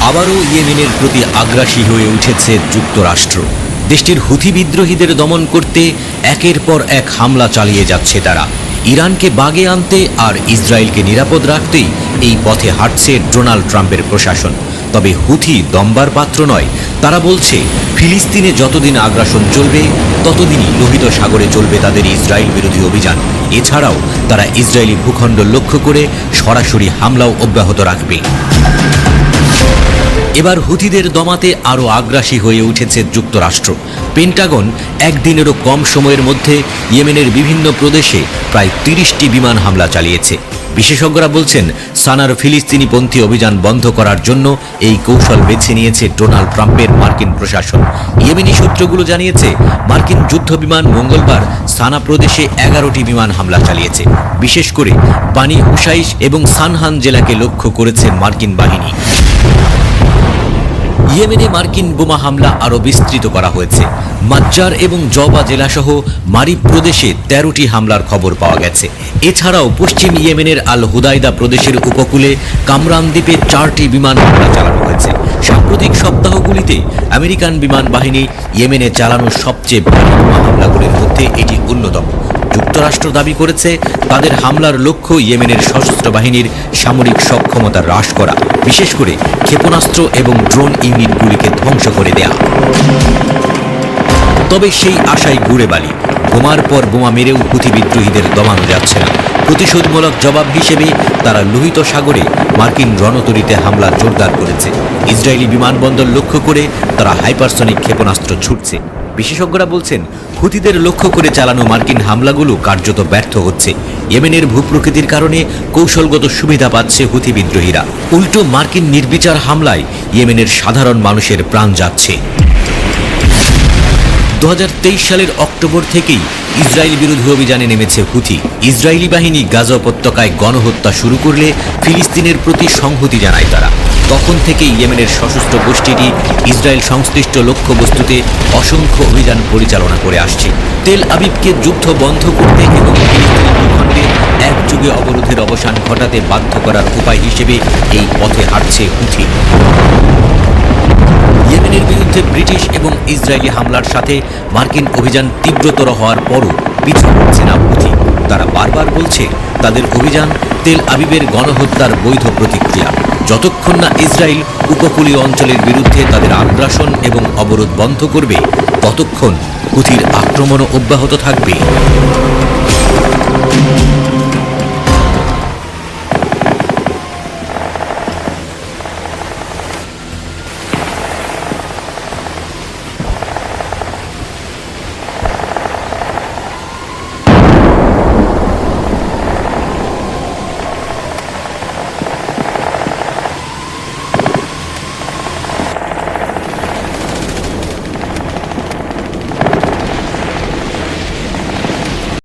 আবারও ইয়েমেনের প্রতি আগ্রাসী হয়ে উঠেছে যুক্তরাষ্ট্র। দেশটির হুথি বিদ্রোহীদের দমন করতে একের পর এক হামলা চালিয়ে যাচ্ছে তারা। ইরানকে বাগে আনতে আর ইসরায়েলকে নিরাপদ রাখতেই এই পথে হাঁটছে ডোনাল্ড ট্রাম্পের প্রশাসন। তবে হুথি দম্বার পাত্র নয় তারা বলছে, ফিলিস্তিনে যতদিন আগ্রাসন চলবে, ততদিনই লোহিত সাগরে চলবে তাদের ইসরায়েল বিরোধী অভিযান। এছাড়াও তারা ইসরায়েলি ভূখণ্ড লক্ষ্য করে সরাসরি হামলাও অব্যাহত রাখবে। এবার হুথিদের দমাতে আরও আগ্রাসী হয়ে উঠেছে যুক্তরাষ্ট্র। পেন্টাগন একদিনেরও কম সময়ের মধ্যে ইয়েমেনের বিভিন্ন প্রদেশে প্রায় তিরিশটি বিমান হামলা চালিয়েছে। বিশেষজ্ঞরা বলছেন, সানার ফিলিস্তিনিপন্থী অভিযান বন্ধ করার জন্য এই কৌশল বেছে নিয়েছে ডোনাল্ড ট্রাম্পের মার্কিন প্রশাসন। ইয়েমেনি সূত্রগুলো জানিয়েছে, মার্কিন যুদ্ধ বিমান মঙ্গলবার সানা প্রদেশে এগারোটি বিমান হামলা চালিয়েছে। বিশেষ করে বানি হুসাইশ এবং সানহান জেলাকে লক্ষ্য করেছে মার্কিন বাহিনী। ইয়েমেনে মার্কিন বোমা হামলা আরও বিস্তৃত করা হয়েছে। মাজ্জার এবং জবা জেলাসহ মারিব প্রদেশে তেরোটি হামলার খবর পাওয়া গেছে। এছাড়াও পশ্চিম ইয়েমেনের আল হুদাইদা প্রদেশের উপকূলে কামরান দ্বীপে চারটি বিমান হামলা চালানো হয়েছে। সাম্প্রতিক সপ্তাহগুলিতে আমেরিকান বিমান বাহিনী ইয়েমেনে চালানো সবচেয়ে বোমা হামলাগুলির মধ্যে যুক্তরাষ্ট্র দাবি করেছে, তাদের হামলার লক্ষ্য ইয়েমেনের সশস্ত্র বাহিনীর সামরিক সক্ষমতা হ্রাস করা, বিশেষ করে ক্ষেপণাস্ত্র এবং ড্রোন ইউনিটগুলিকে ধ্বংস করে দেয়া। তবে সেই আশাই ঘুরে বালি, বোমার পর বোমা মেরেও হুথি বিদ্রোহীদের দমানো যাচ্ছে না। প্রতিশোধমূলক জবাব হিসেবে তারা লোহিত সাগরে মার্কিন রণতরীতে হামলা জোরদার করেছে। ইসরায়েলি বিমানবন্দর লক্ষ্য করে তারা হাইপারসনিক ক্ষেপণাস্ত্র ছুটছে। বিশেষজ্ঞরা বলছেন, হুতিদের লক্ষ্য করে চালানো মার্কিন হামলাগুলো কার্যত ব্যর্থ হচ্ছে। ইয়েমেনের ভূপ্রকৃতির কারণে কৌশলগত সুবিধা পাচ্ছে হুতি বিদ্রোহীরা। উল্টো মার্কিন নির্বিচার হামলায় ইয়েমেনের সাধারণ মানুষের প্রাণ যাচ্ছে। দু হাজার তেইশ সালের অক্টোবর থেকেই ইসরায়েল বিরোধী অভিযানে নেমেছে হুথি। ইসরায়েলি বাহিনী গাজা উপত্যকায় গণহত্যা শুরু করলে ফিলিস্তিনের প্রতি সংহতি জানায় তারা। তখন থেকেই ইয়েমেনের সশস্ত্র গোষ্ঠীটি ইসরায়েল সংশ্লিষ্ট লক্ষ্যবস্তুতে অসংখ্য অভিযান পরিচালনা করে আসছে। তেল আবিবকে যুদ্ধ বন্ধ করতে এবং ফিলিস্তিনি ভূখণ্ডে একযুগে অবরোধের অবসান ঘটাতে বাধ্য করার উপায় হিসেবে এই পথে হাঁটছে হুথি। ইয়েমেনের বিরুদ্ধে ব্রিটিশ এবং ইসরায়েলি হামলার সাথে মার্কিন অভিযান তীব্রতর হওয়ার পরও পিছু হচ্ছে না হুথি তারা বারবার বলছে, তাদের অভিযান তেল আবিবের গণহত্যার বৈধ প্রতিক্রিয়া। যতক্ষণ না ইসরায়েল উপকূলীয় অঞ্চলের বিরুদ্ধে তাদের আগ্রাসন এবং অবরোধ বন্ধ করবে, ততক্ষণ হুথির আক্রমণও অব্যাহত থাকবে।